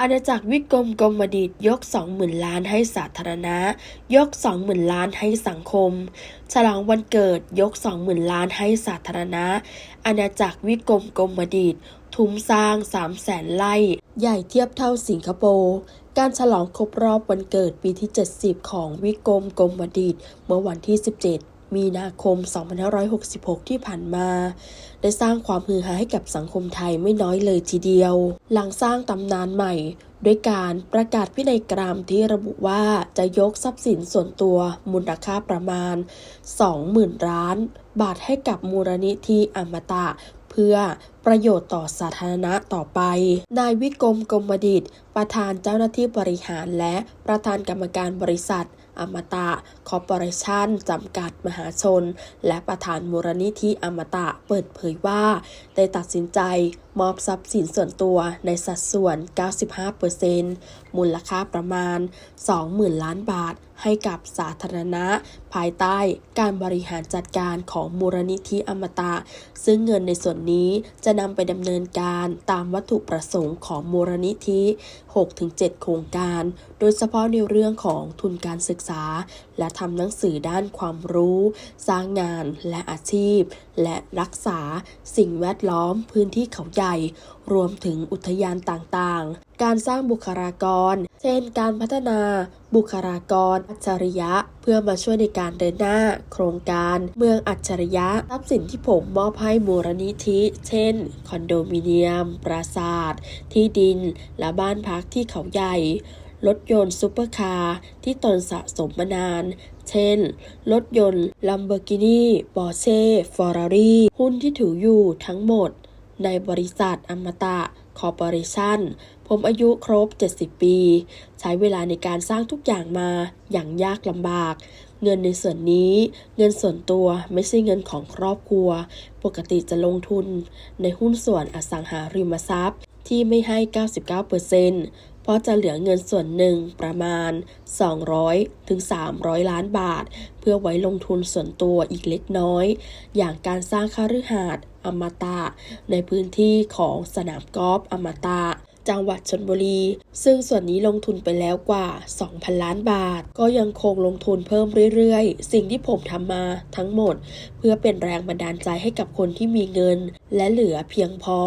อาณาจักรวิกรมกรมดิตยก 20,000 ล้านให้สาธารณะ ยก 20,000 ล้านให้สังคม ฉลองวันเกิดยก 20,000 ล้านให้สาธารณะ อาณาจักรวิกรมกรมดิตทุมสร้าง 300,000ไร่ ใหญ่เทียบเท่าสิงคโปร์การฉลองครบรอบวันเกิดปีที่ 70 ของวิกรมกรมดิตเมื่อวันที่ 17 มีนาคม 2566 ที่ผ่านมา ได้สร้างความฮือฮาให้กับสังคมไทยไม่น้อยเลยทีเดียว หลังสร้างตำนานใหม่ ด้วยการประกาศพินัยกรรมที่ระบุว่าจะยกทรัพย์สินส่วนตัวมูลค่าประมาณ 20,000 ล้าน บาทให้กับมูลนิธิอมตะ พื่อประโยชน์ต่อสาธารณะต่อไป นายวิกรมกรมดิต ประธานเจ้าหน้าที่บริหารและประธานกรรมการบริษัท อมตะคอร์ปอเรชั่นจำกัดมหาชน และประธานมูลนิธิอมตะเปิดเผยว่า ได้ตัดสินใจมอบทรัพย์สินส่วนตัวในสัดส่วน 95%มูลค่าประมาณ 20,000 ล้านบาท ให้กับสาธารณะ ภายใต้การบริหารจัดการของมูลนิธิอมตะ ซึ่งเงินในส่วนนี้จะนำไปดำเนินการตามวัตถุประสงค์ของมูลนิธิ 6-7 โครงการ โดยเฉพาะในเรื่องของทุนการศึกษา และทำหนังสือด้านความรู้ สร้างงานและอาชีพ และรักษาสิ่งแวดล้อมพื้นที่เขาใหญ่ รวมถึงอุทยานต่างๆ การสร้างบุคลากร เช่น การพัฒนาบุคลากร อัจฉริยะ เพื่อมาช่วยในการเดินหน้า โครงการ เมืองอัจฉริยะทรัพย์สินที่ผมมอบให้มูลนิธิ เช่น คอนโดมิเนียม ปราสาท ที่ดิน และบ้านพักที่เขาใหญ่ รถยนต์ซูเปอร์คาร์ที่ตนสะสมมานานเช่น รถยนต์ลัมเบอร์กินีปอร์เช่ฟอร์รารี่ หุ้นที่ถืออยู่ทั้งหมด ในบริษัทอมตะคอร์ปอเรชั่นผมอายุครบ 70 ปี ใช้เวลาในการสร้างทุกอย่างมาอย่างยากลำบาก เงินในส่วนนี้ เงินส่วนตัวไม่ใช่เงินของครอบครัว ปกติจะลงทุนในหุ้นส่วนอสังหาริมทรัพย์ที่ไม่ให้ 99%เพราะจะเหลือเงินส่วนหนึ่งประมาณ 200 ถึง 300 ล้านบาท เพื่อไว้ลงทุนส่วนตัวอีกเล็กน้อย อย่างการสร้างคฤหาสน์อมตะ ในพื้นที่ของสนามกอล์ฟอมตะจังหวัดชนบุรี ซึ่งส่วนนี้ลงทุนไปแล้วกว่า 2,000 ล้านบาท ก็ยังคงลงทุนเพิ่มเรื่อยๆ สิ่งที่ผมทำมาทั้งหมด เพื่อเป็นแรงบันดาลใจให้กับคนที่มีเงิน และเหลือเพียงพอ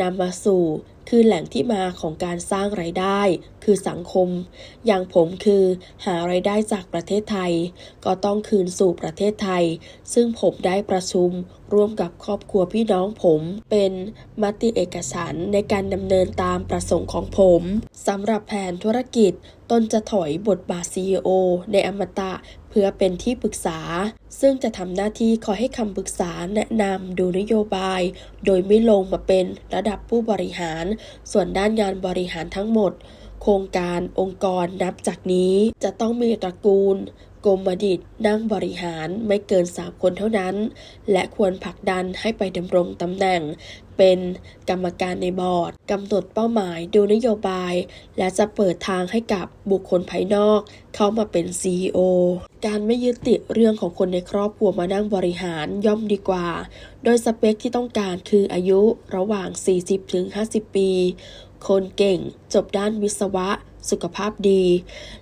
นำมาสู่ คือแหล่งที่มาของการสร้างไรายได้ คือสังคม อย่างผมคือหาไรายได้จากประเทศไทย ก็ต้องคืนสู่ประเทศไทย ซึ่งผมได้ประชุมร่วมกับครอบครัวพี่น้องผมเป็นมติเอกฉันท์ในการดำเนินตามประสงค์ของผมสำหรับแผนธุรกิจตนจะถอยบทบาท CEO ในอมตะ พื่อเป็นที่ปรึกษา ซึ่งจะทำหน้าที่คอยให้คำปรึกษาแนะนำดูนโยบาย โดยไม่ลงมาเป็นระดับผู้บริหาร ส่วนด้านงานบริหารทั้งหมด โครงการองค์กรนับจากนี้จะต้องมีตระกูล กรมดิตนั่งบริหารไม่เกิน 3 คนเท่านั้น และควรผลักดันให้ไปดำรงตำแหน่ง เป็นกรรมการในบอร์ดกำหนดเป้าหมายดูนโยบาย และจะเปิดทางให้กับบุคคลภายนอก เข้ามาเป็น CEO การไม่ยึดติดเรื่องของคนในครอบครัวมานั่งบริหารย่อมดีกว่า โดยสเปคที่ต้องการคืออายุระหว่าง 40-50 ปี คนเก่งจบด้านวิศวะ สุขภาพดี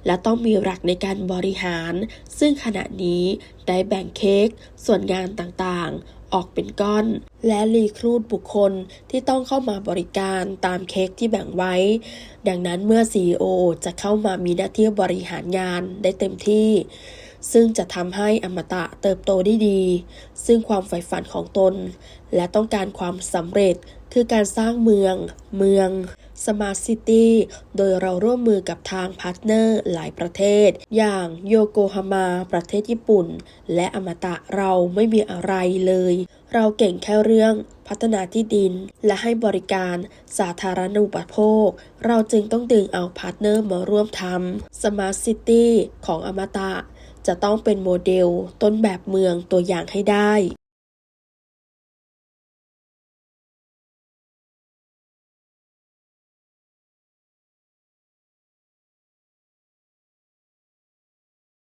และต้องมีหลักในการบริหาร ซึ่งขณะนี้ได้แบ่งเค้กส่วนงานต่างๆ ออกเป็นก้อน และรีครูดบุคคลที่ต้องเข้ามาบริการตามเค้กที่แบ่งไว้ ดังนั้นเมื่อ CEO จะเข้ามามีหน้าที่บริหารงานได้เต็มที่ซึ่งจะทำให้อมตะเติบโตได้ดี ซึ่งความใฝ่ฝันของตน และต้องการความสำเร็จคือการสร้างเมือง เมือง สมาร์ทซิตี้โดยเราร่วมมือกับทางพาร์ทเนอร์หลายประเทศ อย่างโยโกฮาม่าประเทศญี่ปุ่น และอมตะเราไม่มีอะไรเลย เราเก่งแค่เรื่องพัฒนาที่ดิน และให้บริการสาธารณูปโภค เราจึงต้องดึงเอาพาร์ทเนอร์มาร่วมทำสมาร์ทซิตี้ของอมตะจะต้องเป็นโมเดลต้นแบบเมืองตัวอย่างให้ได้